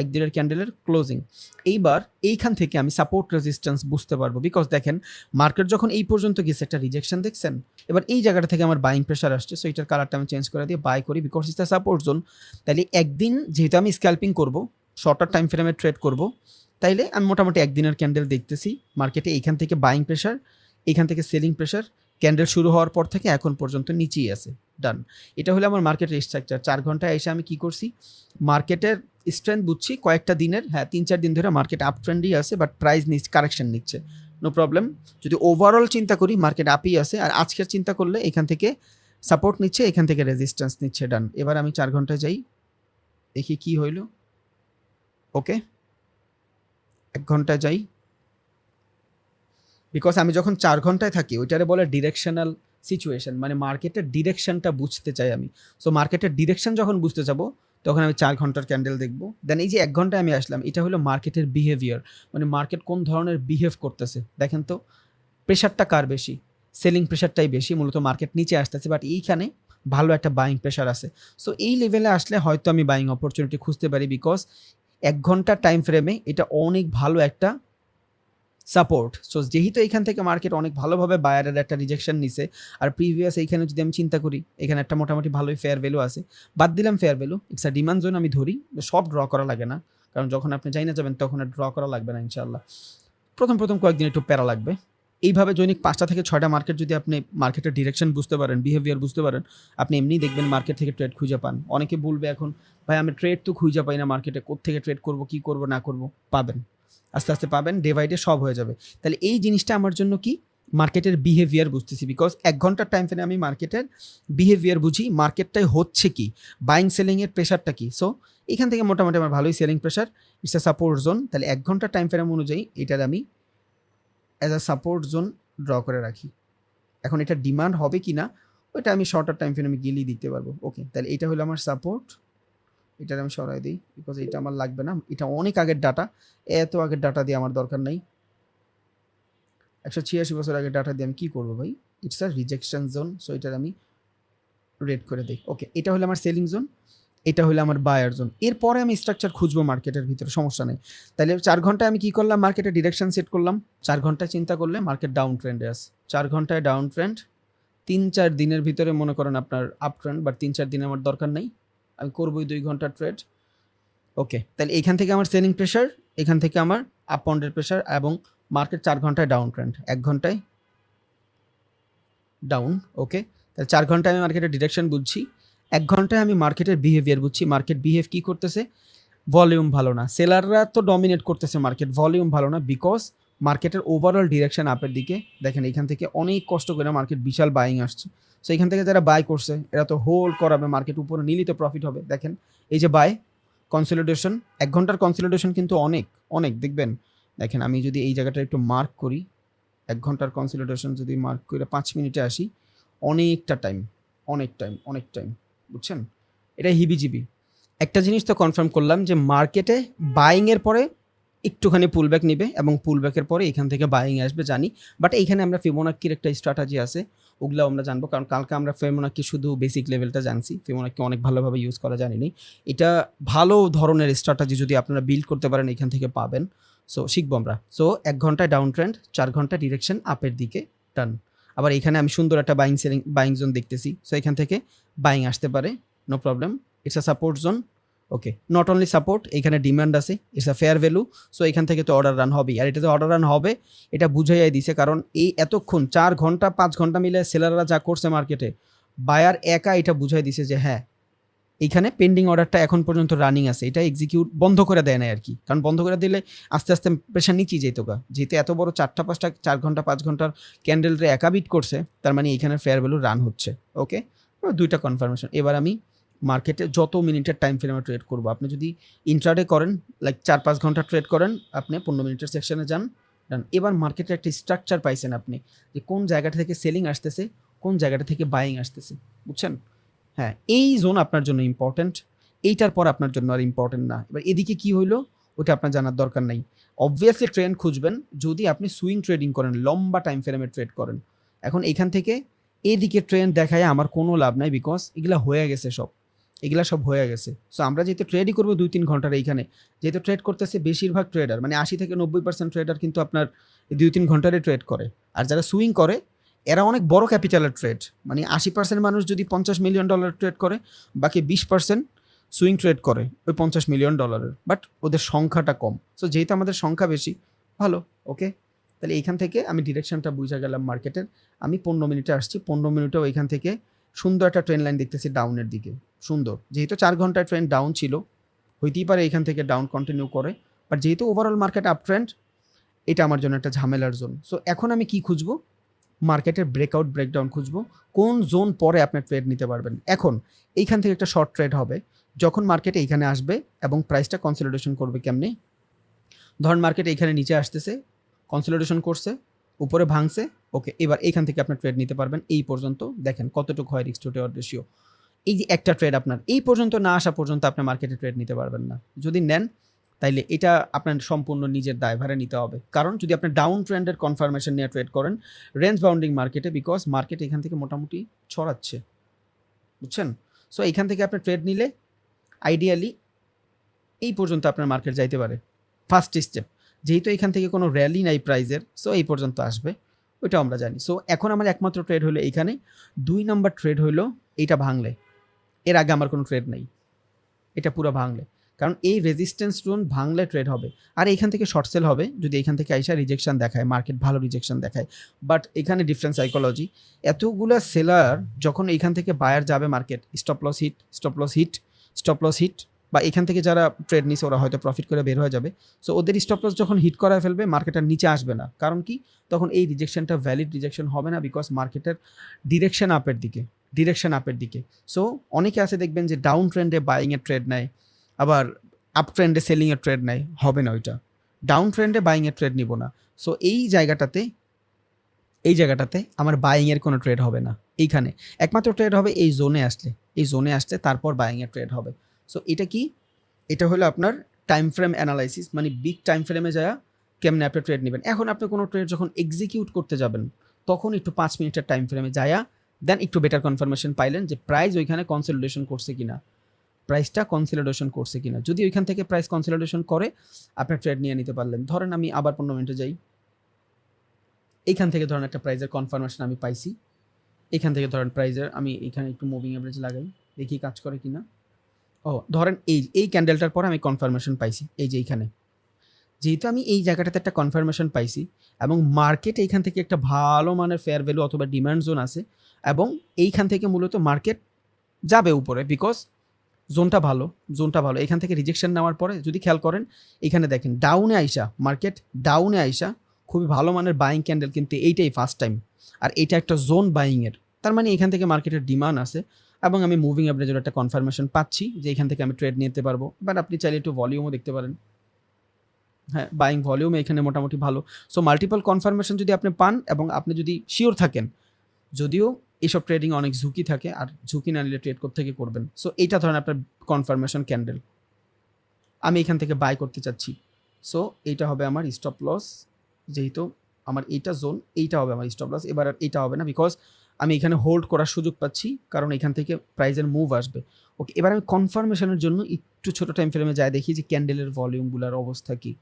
একদিনের ক্যান্ডেলের ক্লোজিং এইবার এইখান থেকে আমি সাপোর্ট রেজিস্ট্যান্স বুঝতে পারব। বিকজ দেখেন মার্কেট যখন এই পর্যন্ত গেছে, একটা রিজেকশন দেখছেন? এবার এই জায়গাটা থেকে আমার বাইং প্রেশার আসছে সো এটার কালারটা আমি চেঞ্জ করে দিয়ে বাই করি। Because it's the support zone তাহলে একদিন যেহেতু আমি স্ক্যাল্পিং করব শর্টার টাইম ফ্রেমে ট্রেড করব, তাইলে আমি মোটামুটি একদিনের ক্যান্ডেল দেখতেছি। মার্কেটে এইখান থেকে বাইং প্রেশার এইখান থেকে সেলিং প্রেশার ক্যান্ডেল শুরু হওয়ার পর থেকে এখন পর্যন্ত নিচেই আছে। ডান এটা হলো আমার মার্কেটের স্ট্রাকচার চার ঘন্টায় এসে আমি কি করছি? মার্কেটের স্ট্রেন্থ বুঝছি, কয়েকটা দিনের হ্যাঁ তিন চার দিন ধরে মার্কেট আপ ট্রেন্ডই আছে বাট প্রাইস নিচ্ছে কারেকশন নিচ্ছে। নো প্রবলেম যদি ওভারঅল চিন্তা করি মার্কেট আপই আছে, আর আজকের চিন্তা করলে এখান থেকে সাপোর্ট নিচ্ছে, এখান থেকে রেজিস্ট্যান্স নিচ্ছে ডান এবার আমি চার ঘন্টায় যাই, দেখি কি হইল। ওকে এক ঘন্টায় যাই। বিকজ আমি যখন চার ঘন্টায় থাকি, ওইটারে বলে ডিরেকশনাল সিচুয়েশন মানে মার্কেটের ডিরেকশনটা বুঝতে চাই আমি। সো মার্কেটের ডিরেকশন যখন বুঝতে যাব, তখন আমি চার ঘণ্টার ক্যান্ডেল দেখব। দেন এই যে এক ঘন্টায় আমি আসলাম, এটা হলো মার্কেটের বিহেভিয়ার মানে মার্কেট কোন ধরনের বিহেভ করতেছে। দেখেন তো প্রেশারটা কার বেশি? সেলিং প্রেশারটাই বেশি, মূলত মার্কেট নিচে আসতেছে বাট এইখানে ভালো একটা বাইং প্রেশার আছে। সো এই লেভেলে আসলে হয়তো আমি বাইং অপরচুনিটি খুঁজতে পারি বিকজ এক ঘণ্টা টাইম ফ্রেমে এটা অনেক ভালো একটা সাপোর্ট সো যেহেতু এখান থেকে মার্কেট অনেক ভালোভাবে বায়ারের একটা রিজেকশন নিছে, আর প্রিভিয়াস এইখানে যদি আমি চিন্তা করি, এখানে একটা মোটামুটি ভালোই ফেয়ার ভ্যালু আছে। বাদ দিলাম fair value it's a demand zone আমি ধরি, সব ড্র করা লাগে না। কারণ যখন আপনি যাই না যাবেন, তখন আর ড্র করা লাগবে না ইনশাল্লাহ প্রথম প্রথম কয়েকদিন একটু প্যারা লাগবে। এইভাবে দৈনিক পাঁচটা থেকে ছয়টা মার্কেট যদি আপনি মার্কেটের ডিরেকশন বুঝতে পারেন বিহেভিয়ার বুঝতে পারেন, আপনি এমনি দেখবেন মার্কেট থেকে ট্রেড খুঁজে পান। অনেকে বলবে এখন, ভাই, আমি ট্রেড তো খুঁজে পাই না মার্কেটে কোথেকে ট্রেড করব, কি করব, না করব? পাবেন। আস্তে আস্তে পাবেন ডে বাই ডে সব হয়ে যাবে। তাহলে এই জিনিসটা আমার জন্য কি? মার্কেটের বিহেভিয়ার বুঝতেছি বিকজ এক ঘণ্টার টাইম ফ্রেমে আমি মার্কেটের বিহেভিয়ার বুঝি মার্কেটটাই হচ্ছে কি? বাইং সেলিংয়ের প্রেশারটা কি? সো এখান থেকে মোটামুটি আমার ভালোই selling pressure it's a support zone তাহলে এক ঘণ্টার টাইম ফ্রেম অনুযায়ী এটার আমি as a support zone draw করে রাখি। এখন এটা ডিমান্ড হবে কি না ওইটা আমি শর্টার টাইম ফ্রেমে গেলেই দিতে পারব। ওকে তাহলে এটা হলো আমার সাপোর্ট এটার আমি সরাই দিই বিকজ এটা আমার লাগবে না। এটা অনেক আগের ডাটা এত আগের ডাটা দিয়ে আমার দরকার নেই। একশো ছিয়াশি বছর আগের ডাটা দিয়ে আমি কী করব ভাই? It's a rejection zone so এটার আমি রেড করে দিই। ওকে এটা হলো আমার সেলিং জোন এটা হলো আমার বায়ার জোন এরপরে আমি স্ট্রাকচার খুঁজবো মার্কেটের ভিতরে, সমস্যা নেই। তাহলে চার ঘন্টায় আমি কি করলাম? মার্কেটে ডিরেকশন সেট করলাম। চার ঘন্টায় চিন্তা করলে মার্কেট ডাউন ট্রেন্ডে আস চার ঘন্টায় ডাউন ট্রেন্ড তিন চার দিনের ভিতরে মনে করেন আপনার আপ ট্রেন্ড বাট তিন চার দিন আমার দরকার নেই। আমি করবোই দুই ঘণ্টার ট্রেড ওকে তাহলে এইখান থেকে আমার সেলিং প্রেশার এখান থেকে আমার আপ পন্ডের প্রেশার এবং মার্কেট চার ঘন্টায় ডাউন ট্রেন্ড এক ঘন্টায় ডাউন ওকে তাহলে চার ঘন্টায় আমি মার্কেটের ডিরেকশন বুঝছি। এক ঘন্টায় আমি মার্কেটের বিহেভিয়ার বুঝছি। মার্কেট বিহেভ কী করতেছে? ভলিউম ভালো না। সেলাররা তো ডমিনেট করতেছে মার্কেট ভলিউম ভালো না বিকজ মার্কেটের ওভারঅল ডিরেকশন আপের দিকে। দেখেন এখান থেকে অনেক কষ্ট করে মার্কেট বিশাল বাইং আসছে। সো এখান থেকে যারা বাই করছে, এরা তো হোল্ড করাবে মার্কেট উপরে নিলেই তো প্রফিট হবে। দেখেন, এই যে বাই কনসলিডেশন এক ঘণ্টার কনসলিডেশন কিন্তু অনেক অনেক, দেখবেন। দেখেন, আমি যদি এই জায়গাটা একটু মার্ক করি, এক ঘণ্টার কনসলিডেশন যদি মার্ক করে পাঁচ মিনিটে আসি, অনেকটা টাইম অনেক টাইম অনেক টাইম বুঝছেন? এটা হিবিজিবি। একটা জিনিস তো কনফার্ম করলাম যে মার্কেটে বাইংয়ের পরে একটুখানি পুলব্যাক নিবে এবং পুলব্যাকের পরে এখান থেকে বাইং আসবে, জানি। বাট এইখানে আমরা ফিবোনাক্কির একটা স্ট্র্যাটাজি আছে ওগুলো আমরা জানব। কারণ কালকে আমরা ফেমোনাক্কি শুধু বেসিক লেভেলটা জানছি। ফেমোনাক্কি অনেক ভালোভাবে ইউজ করা জানি নি এটা ভালো ধরনের স্ট্র্যাটাজি যদি আপনারা বিল্ড করতে পারেন, এখান থেকে পাবেন। সো শিখব আমরা। সো এক ঘন্টায় ডাউন ট্রেন্ড চার ঘণ্টা ডিরেকশন আপের দিকে টান আবার এখানে আমি সুন্দর একটা বাইং সেলিং বাইং জোন দেখতেছি। সো এখান থেকে বাইং আসতে পারে no problem it's a support zone okay not only support এখানে ডিমান্ড আছে it's a fair value so এখান থেকে তো অর্ডার রান হবেই। আর এটাতে অর্ডার রান হবে, এটা বুঝাইয়াই দিছে, কারণ এই এতক্ষণ, চার ঘণ্টা, পাঁচ ঘণ্টা মিলে সেলাররা যা করছে মার্কেটে বায়ার একা এটা বুঝাই দিছে যে হ্যাঁ এইখানে পেন্ডিং অর্ডারটা এখন পর্যন্ত রানিং আছে। এটা এক্সিকিউট বন্ধ করে দেয় না আর কি। কারণ বন্ধ করে দিলে আস্তে আস্তে প্রেশার নিচেই যেত গা। যেহেতু এত বড় চারটা, পাঁচটা, চার ঘণ্টা, পাঁচ ঘণ্টার ক্যান্ডেলটা একা বিট করছে, তার মানে এখানে ফেয়ার ভ্যালু রান হচ্ছে। ওকে দুইটা কনফার্মেশন এবার আমি মার্কেটে যত মিনিটের টাইম ফ্রেমে ট্রেড করব, আপনি যদি ইন্ট্রাডে করেন লাইক চার পাঁচ ঘণ্টা ট্রেড করেন, আপনি পনেরো মিনিটের সেকশনে যান ডান এবার মার্কেটে একটা স্ট্রাকচার পাইছেন আপনি, যে কোন জায়গাটা থেকে সেলিং আসতেছে, কোন জায়গাটা থেকে বাইং আসতেছে, বুঝছেন? হ্যাঁ এই জোন আপনার জন্য ইম্পর্ট্যান্ট এইটার পর আপনার জন্য আর ইম্পর্ট্যান্ট না। এবার এদিকে কি হইল, ওটা আপনার জানার দরকার নাই। অবভিয়াসলি ট্রেন্ড খুঁজবেন, যদি আপনি সুইং ট্রেডিং করেন, লম্বা টাইম ফ্রেমে ট্রেড করেন। এখন এখান থেকে এদিকে ট্রেন্ড দেখায় আমার কোনো লাভ নাই বিকজ এগুলা হয়ে গেছে সব। এগুলা সব হয়ে গেছে। সো আমরা যেহেতু ট্রেডই করব দুই তিন ঘণ্টার এইখানে, যেহেতু ট্রেড করতেছে বেশিরভাগ ট্রেডার মানে আশি থেকে নব্বই পার্সেন্ট ট্রেডার কিন্তু আপনার দুই তিন ঘন্টারে ট্রেড করে। আর যারা সুইং করে, এরা অনেক বড় ক্যাপিটালের ট্রেড মানে আশি পার্সেন্ট মানুষ যদি পঞ্চাশ মিলিয়ন ডলার ট্রেড করে, বাকি বিশ পার্সেন্ট সুইং ট্রেড করে ওই পঞ্চাশ মিলিয়ন ডলারের বাট ওদের সংখ্যাটা কম। সো যেহেতু আমাদের সংখ্যা বেশি, ভালো ওকে তাহলে এইখান থেকে আমি ডিরেকশনটা বুঝে গেলাম মার্কেটের আমি পনেরো মিনিটে আসছি, পনেরো মিনিটেও এখান থেকে সুন্দর একটা ট্রেন লাইন দেখতেছি ডাউনের দিকে। সুন্দর। যেহেতু চার ঘন্টায় ট্রেন ডাউন ছিল, হইতেই পারে এখান থেকে ডাউন কন্টিনিউ করে। বাট যেহেতু ওভারঅল মার্কেট আপ ট্রেন্ড এটা আমার জন্য একটা ঝামেলার জোন সো এখন আমি কি খুঁজবো? মার্কেটের ব্রেকআউট ব্রেকডাউন খুঁজবো। কোন জোন পরে আপনি ট্রেড নিতে পারবেন? এখন, এইখান থেকে একটা শর্ট ট্রেড হবে। যখন মার্কেট এইখানে আসবে এবং প্রাইসটা কনসলিডেশন করবে কেমনে? ধরুন মার্কেট এইখানে নিচে আসতেছে কনসলিডেশন করছে, উপরে ভাঙছে ওকে, এবার এইখান থেকে আপনার ট্রেড নিতে পারবেন। এই পর্যন্ত দেখেন কতটুকু হয় রিক্স টু টেওয়ার রেশিও এই যে একটা ট্রেড আপনার, এই পর্যন্ত না আসা পর্যন্ত আপনি মার্কেটে ট্রেড নিতে পারবেন না। যদি নেন, তাইলে এটা আপনার সম্পূর্ণ নিজের দায়ভারে নিতে হবে। কারণ যদি আপনি ডাউন ট্রেন্ডের কনফার্মেশন নিয়ে ট্রেড করেন রেঞ্জ বাউন্ডিং মার্কেটে বিকজ মার্কেট এখান থেকে মোটামুটি ছড়াচ্ছে। বুঝছেন? সো এখান থেকে আপনি ট্রেড নিলে আইডিয়ালি এই পর্যন্ত আপনার মার্কেট যাইতে পারে। ফার্স্ট স্টেপ যেহেতু এখান থেকে কোনো র্যালি নাই প্রাইজের সো এই পর্যন্ত আসবে। ওইটাও আমরা জানি। সো এখন আমার একমাত্র ট্রেড হলো এইখানে। দুই নাম্বার ট্রেড হলো এইটা ভাঙলে। এর আগে আমার কোনো ট্রেড নেই। এটা পুরো ভাঙলে। কারণ এই রেজিস্ট্যান্স জোন ভাঙলে ট্রেড হবে। আর এইখান থেকে শর্ট সেল হবে। যদি এখান থেকে আইসা রিজেকশন দেখায় মার্কেট ভালো রিজেকশন দেখায়। বাট এখানে ডিফারেন্ট সাইকোলজি এতগুলা সেলার যখন এইখান থেকে বায়ার যাবে market stop loss hit stop loss hit stop loss hit বা এখান থেকে যারা ট্রেড নিছে, ওরা হয়তো প্রফিট করে বের হয়ে যাবে। সো ওদের স্টপ লস যখন হিট করা ফেলবে মার্কেটের নিচে আসবে না। কারণ কি? তখন এই রিজেকশনটা ভ্যালিড রিজেকশন হবে না বিকজ মার্কেটের ডিরেকশন আপের দিকে ডিরেকশন আপের দিকে। সো অনেকে আছে দেখবেন যে ডাউন ট্রেন্ডে বাইংয়ের ট্রেড নেয়, আবার আপ ট্রেন্ডে সেলিংয়ের ট্রেড নেয়, হবে না ওইটা। ডাউন ট্রেন্ডে বাইংয়ের ট্রেড নিব না। সো এই জায়গাটাতে এই জায়গাটাতে আমার বাইংয়ের কোনো ট্রেড হবে না। এইখানে। একমাত্র ট্রেড হবে এই জোনে আসলে। এই জোনে আসলে তারপর বাইংয়ের ট্রেড হবে। সো এটা কি? এটা হলো আপনার টাইম ফ্রেম অ্যানালাইসিস মানে বিগ টাইম ফ্রেমে যায় কেমনে আপনি ট্রেড নেবেন। এখন আপনি কোনো ট্রেড যখন এক্সিকিউট করতে যাবেন, তখন একটু পাঁচ মিনিটের টাইম ফ্রেমে যায়া দেন একটু বেটার কনফার্মেশন পাইলেন যে প্রাইস ওইখানে কনসলিডেশন করছে কিনা। প্রাইসটা কনসলিডেশন করছে কিনা। যদি ওইখান থেকে প্রাইস কনসলিডেশন করে আপনার ট্রেড নিয়ে নিতে পারলেন। ধরেন আমি আবার পনেরো মিনিটে যাই। এইখান থেকে ধরেন একটা প্রাইজের কনফার্মেশন আমি পাইছি। এখান থেকে ধরেন প্রাইজের আমি এখানে একটু মুভিং অ্যাভারেজ লাগাই, দেখি কাজ করে কিনা। ও, ধরেন এই এই ক্যান্ডেলটার পর আমি কনফার্মেশন পাইছি, এই যে এইখানে। যেহেতু আমি এই জায়গাটাতে একটা কনফার্মেশন পাইছি এবং মার্কেট এইখান থেকে একটা ভালো মানের ফেয়ার ভ্যালু অথবা ডিমান্ড জোন আছে এবং এইখান থেকে মূলত মার্কেট যাবে উপরে বিকজ জোনটা ভালো জোনটা ভালো। এখান থেকে রিজেকশন নেওয়ার পরে যদি খেয়াল করেন এখানে দেখেন ডাউনে আইসা মার্কেট ডাউনে আইসা খুবই ভালো মানের বাইং ক্যান্ডেল কিন্তু এইটাই ফার্স্ট টাইম আর এইটা একটা জোন বাইংয়ের তার মানে এখান থেকে মার্কেটের ডিমান্ড আছে। এবং আমি মুভিং অ্যাভারেজের একটা কনফার্মেশন পাচ্ছি যে এখান থেকে আমি ট্রেড নিতে পারব। বাট আপনি চাইলে একটু ভলিউমও দেখতে পারেন। হ্যাঁ বাইং ভলিউম এখানে মোটামুটি ভালো। সো মাল্টিপল কনফার্মেশন যদি আপনি পান এবং আপনি যদি শিওর থাকেন, যদিও এইসব ট্রেডিং অনেক ঝুঁকি থাকে আর ঝুঁকি না নিলে ট্রেড থেকে করবেন? সো এইটা ধরেন আপনার কনফার্মেশন ক্যান্ডেল আমি এখান থেকে বাই করতে চাচ্ছি। সো এইটা হবে আমার স্টপ লস যেহেতু আমার এইটা জোন এইটা হবে আমার স্টপ লস এবার এইটা হবে না বিকজ আমি এখানে হোল্ড করার সুযোগ পাচ্ছি, কারণ এখান থেকে প্রাইজের মুভ আসবে। ওকে এবার আমি কনফার্মেশনের জন্য একটু ছোটো টাইম ফ্রেমে যাই, দেখি যে ক্যান্ডেলের ভলিউমগুলোর অবস্থা কী।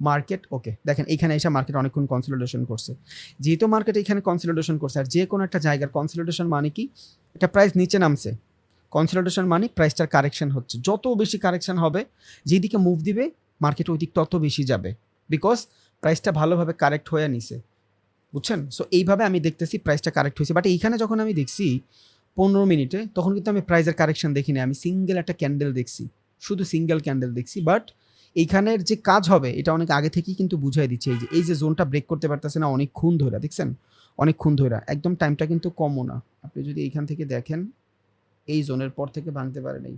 মার্কেট ওকে দেখেন এখানে এসে মার্কেট অনেকক্ষণ কনসলিডেশন করছে। যেহেতু মার্কেট এখানে কনসলিডেশন করছে, আর যে কোনো একটা জায়গার কনসলিডেশন মানে কি, একটা প্রাইস নিচে নামছে। কনসলিডেশন মানে প্রাইসটার কারেকশন হচ্ছে। যত বেশি কারেকশন হবে, যেদিকে মুভ দিবে মার্কেট ওই দিক তত বেশি যাবে। বিকজ প্রাইসটা ভালোভাবে কারেক্ট হয়ে নিছে। বুঝছেন? সো এইভাবে আমি দেখতেছি প্রাইসটা কারেক্ট হয়েছে। বাট এইখানে যখন আমি দেখছি পনেরো মিনিটে, তখন কিন্তু আমি প্রাইসের কারেকশন দেখিনি। আমি সিঙ্গেল একটা ক্যান্ডেল দেখছি। শুধু সিঙ্গেল ক্যান্ডেল দেখছি। বাট এইখানের যে কাজ হবে, এটা অনেক আগে থেকেই কিন্তু বুঝাই দিচ্ছে। এই যে এই যে জোনটা ব্রেক করতে পারতেছে না, অনেক খুন ধরে, দেখছেন? অনেক খুন ধরে। একদম টাইমটা কিন্তু কমও না। আপনি যদি এইখান থেকে দেখেন, এই জোনের পর থেকে ভাঙতে পারে নাই।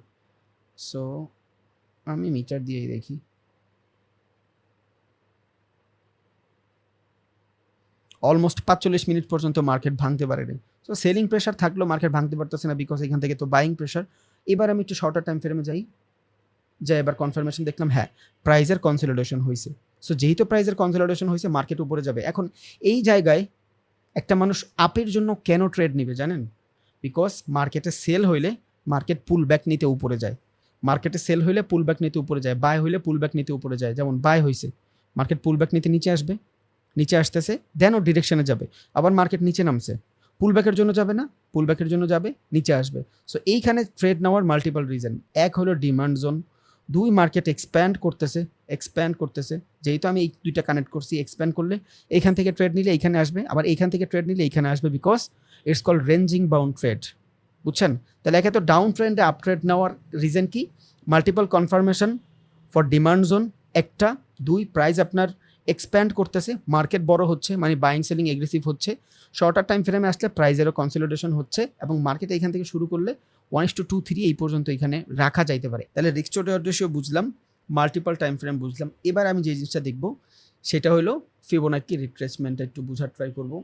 সো আমি মিটার দিয়েই দেখি। অলমোস্ট পাঁচচল্লিশ মিনিট পর্যন্ত মার্কেট ভাঙতে পারেনি। সো সেলিং প্রেশার থাকলেও মার্কেট ভাঙতে পারতেছে না বিকজ এখান থেকে তো বাইং প্রেশার এবার আমি একটু শর্টার টাইম ফ্রেমে যাই। যে এবার কনফার্মেশন দেখলাম হ্যাঁ প্রাইজের কনসলিডেশন হয়েছে সো যেহেতু প্রাইজের কনসলিডেশন হয়েছে মার্কেট উপরে যাবে। এখন এই জায়গায় একটা মানুষ আপের জন্য কেন ট্রেড নেবে জানেন? বিকজ মার্কেটে সেল হইলে মার্কেট পুল ব্যাক নিতে উপরে যায়। মার্কেটে সেল হইলে পুল ব্যাক নিতে উপরে যায়। বাই হইলে পুল ব্যাক নিতে উপরে যায়। যেমন বাই হয়েছে মার্কেট পুল ব্যাক নিতে নিচে আসবে। নিচে আসতেছে দেন ও ডিরেকশনে যাবে। আবার মার্কেট নিচে নামছে। পুল ব্যাকের জন্য যাবে না পুল ব্যাকের জন্য যাবে, নিচে আসবে। সো এইখানে ট্রেড নেওয়ার মাল্টিপল রিজন এক হলো ডিমান্ড জোন দুই মার্কেট এক্সপ্যান্ড করতেছে এক্সপ্যান্ড করতেছে। যেহেতু আমি এই দুইটা কানেক্ট করছি এক্সপ্যান্ড করলে এইখান থেকে ট্রেড নিলে এইখানে আসবে, আবার এইখান থেকে ট্রেড নিলে এইখানে আসবে because it's call ranging bound trade বুঝছেন? তাহলে একে তো ডাউন ট্রেন্ডে আপ ট্রেড নেওয়ার রিজন কি? Multiple confirmation for demand zone একটা, দুই প্রাইস আপনার এক্সপ্যান্ড করতেছে মার্কেট বড় হচ্ছে মানে বাইং সেলিং এগ্রেসিভ হচ্ছে। শর্টার টাইম ফ্রেমে আসলে প্রাইজেরও কনসলিডেশন হচ্ছে এবং মার্কেট এখান থেকে শুরু করলে one is two two three এই পর্যন্ত এখানে রাখা যাইতে পারে। তাহলে রিক্স টু বুঝলাম মাল্টিপল টাইম ফ্রেম বুঝলাম। এবার আমি যে জিনিসটা দেখব, সেটা হলো ফিবোনাকি রিট্রেসমেন্টটা একটু বোঝার ট্রাই করব।